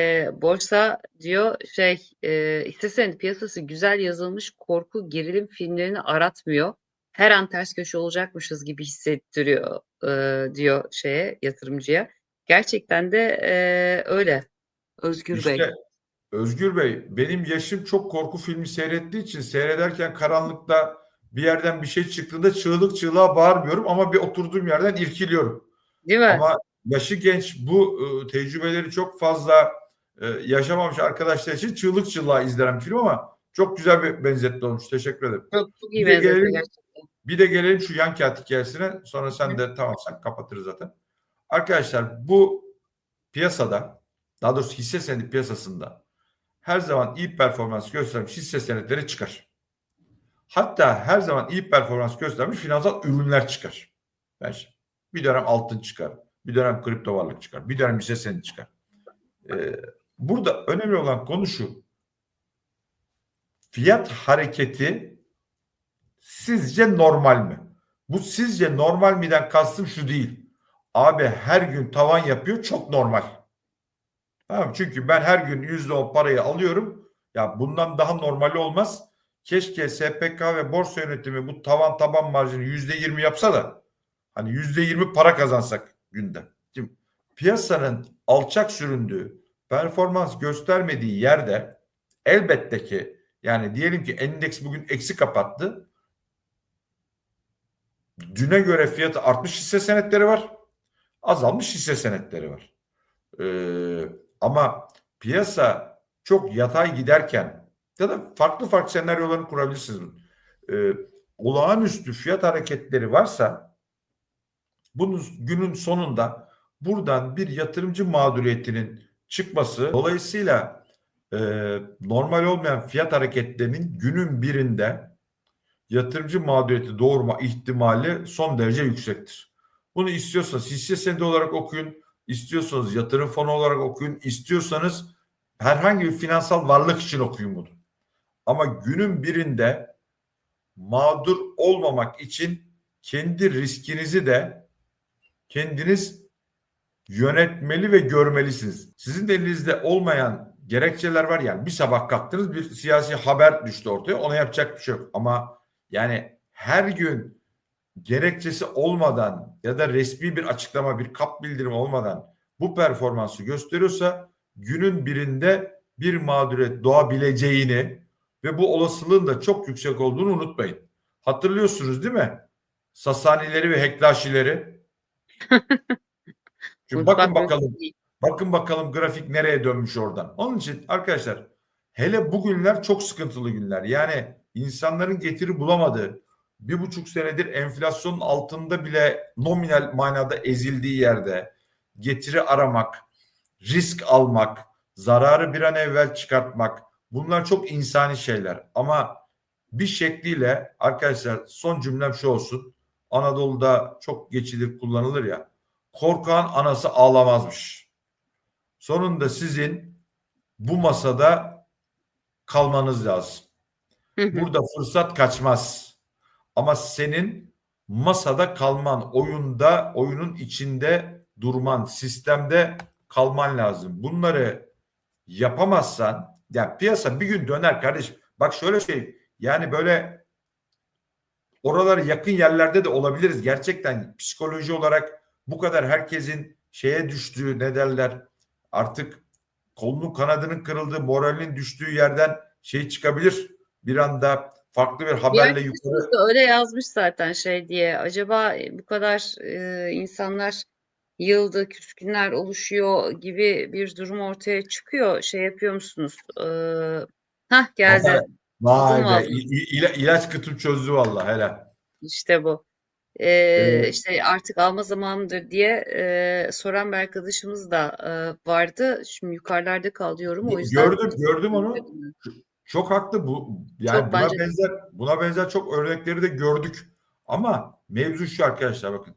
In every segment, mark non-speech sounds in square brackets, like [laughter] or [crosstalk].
Eee, borsa diyor şey eee hisse piyasası güzel yazılmış korku gerilim filmlerini aratmıyor. Her an ters köşe olacakmışız gibi hissettiriyor eee, diyor şeye yatırımcıya. Gerçekten de eee, öyle. Özgür Bey. İşte Özgür Bey benim yaşım çok korku filmi seyrettiği için seyrederken karanlıkta bir yerden bir şey çıktığında çığlık çığlığa bağırmıyorum ama bir oturduğum yerden irkiliyorum. Değil mi? Ama yaşı genç bu e, tecrübeleri çok fazla e, yaşamamış arkadaşlar için çığlık çığlığa izlenen bir film ama çok güzel bir benzetme olmuş. Teşekkür ederim. Çok, çok iyi Bir de gelelim- gerçekten. Bir de gelelim şu yan kağıt hikayesine. Sonra sen de tamamsan kapatırız zaten. Arkadaşlar bu piyasada daha doğrusu hisse senedi piyasasında her zaman iyi performans göstermiş hisse senetleri çıkar. Hatta her zaman iyi performans göstermiş finansal ürünler çıkar. Ben bir dönem altın çıkar, bir dönem kripto varlık çıkar, bir dönem hisse senedi çıkar. Ee, burada önemli olan konu şu. Fiyat hareketi sizce normal mi? Bu sizce normal miden kastım şu değil. Abi her gün tavan yapıyor çok normal. Tamam çünkü ben her gün yüzde on parayı alıyorum. Ya bundan daha normali olmaz. Keşke SPK ve borsa yönetimi bu tavan taban marjını yüzde yirmi yapsa da hani yüzde yirmi para kazansak günde. Şimdi piyasanın alçak süründüğü, performans göstermediği yerde elbette ki yani diyelim ki endeks bugün eksi kapattı. Düne göre fiyatı artmış hisse senetleri var. Azalmış hisse senetleri var. Ee, ama piyasa çok yatay giderken ya da farklı farklı senaryolarını kurabilirsiniz. Ee, olağanüstü fiyat hareketleri varsa bunun günün sonunda buradan bir yatırımcı mağduriyetinin çıkması dolayısıyla e, normal olmayan fiyat hareketlerinin günün birinde yatırımcı mağduriyeti doğurma ihtimali son derece yüksektir. Bunu istiyorsanız hisse senedi olarak okuyun, istiyorsanız yatırım fonu olarak okuyun, istiyorsanız herhangi bir finansal varlık için okuyun bunu. Ama günün birinde mağdur olmamak için kendi riskinizi de kendiniz yönetmeli ve görmelisiniz. Sizin de elinizde olmayan gerekçeler var yani bir sabah kalktınız bir siyasi haber düştü ortaya ona yapacak bir şey yok ama yani her gün gerekçesi olmadan ya da resmi bir açıklama bir kap bildirimi olmadan bu performansı gösteriyorsa günün birinde bir mağduriyet doğabileceğini ve bu olasılığın da çok yüksek olduğunu unutmayın. Hatırlıyorsunuz değil mi? Sasanileri ve Heklaşileri. [laughs] Şimdi bakın bakalım. Bakın bakalım grafik nereye dönmüş oradan. Onun için arkadaşlar hele bu günler çok sıkıntılı günler. Yani insanların getiri bulamadığı bir buçuk senedir enflasyonun altında bile nominal manada ezildiği yerde getiri aramak, risk almak, zararı bir an evvel çıkartmak bunlar çok insani şeyler. Ama bir şekliyle arkadaşlar son cümlem şu olsun. Anadolu'da çok geçilir kullanılır ya. Korkan anası ağlamazmış. Sonunda sizin bu masada kalmanız lazım. Burada fırsat kaçmaz. Ama senin masada kalman, oyunda, oyunun içinde durman, sistemde kalman lazım. Bunları yapamazsan, ya piyasa bir gün döner kardeşim. Bak şöyle şey, yani böyle oralara yakın yerlerde de olabiliriz. Gerçekten psikoloji olarak bu kadar herkesin şeye düştüğü ne derler artık kolunun kanadının kırıldığı moralinin düştüğü yerden şey çıkabilir. Bir anda farklı bir haberle yukarı Arkadaşımız da öyle yazmış zaten şey diye. Acaba e, bu kadar e, insanlar yıldı, küskünler oluşuyor gibi bir durum ortaya çıkıyor. Şey yapıyor musunuz? Ee, hah geldi. Vay be ila- ilaç kıtıp çözdü vallahi helal. İşte bu. Ee, Evet. işte artık alma zamanıdır diye e, soran bir arkadaşımız da e, vardı. Şimdi yukarılarda kalıyorum. O yüzden Gördüm gördüm onu. Çok haklı bu. Yani Çok buna bence benzer buna benzer çok örnekleri de gördük. Ama mevzu şu arkadaşlar bakın.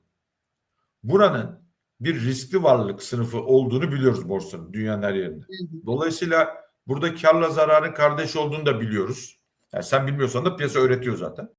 Buranın bir riskli varlık sınıfı olduğunu biliyoruz borsanın dünyanın her yerinde. Dolayısıyla burada karla zararın kardeş olduğunu da biliyoruz. Yani sen bilmiyorsan da piyasa öğretiyor zaten.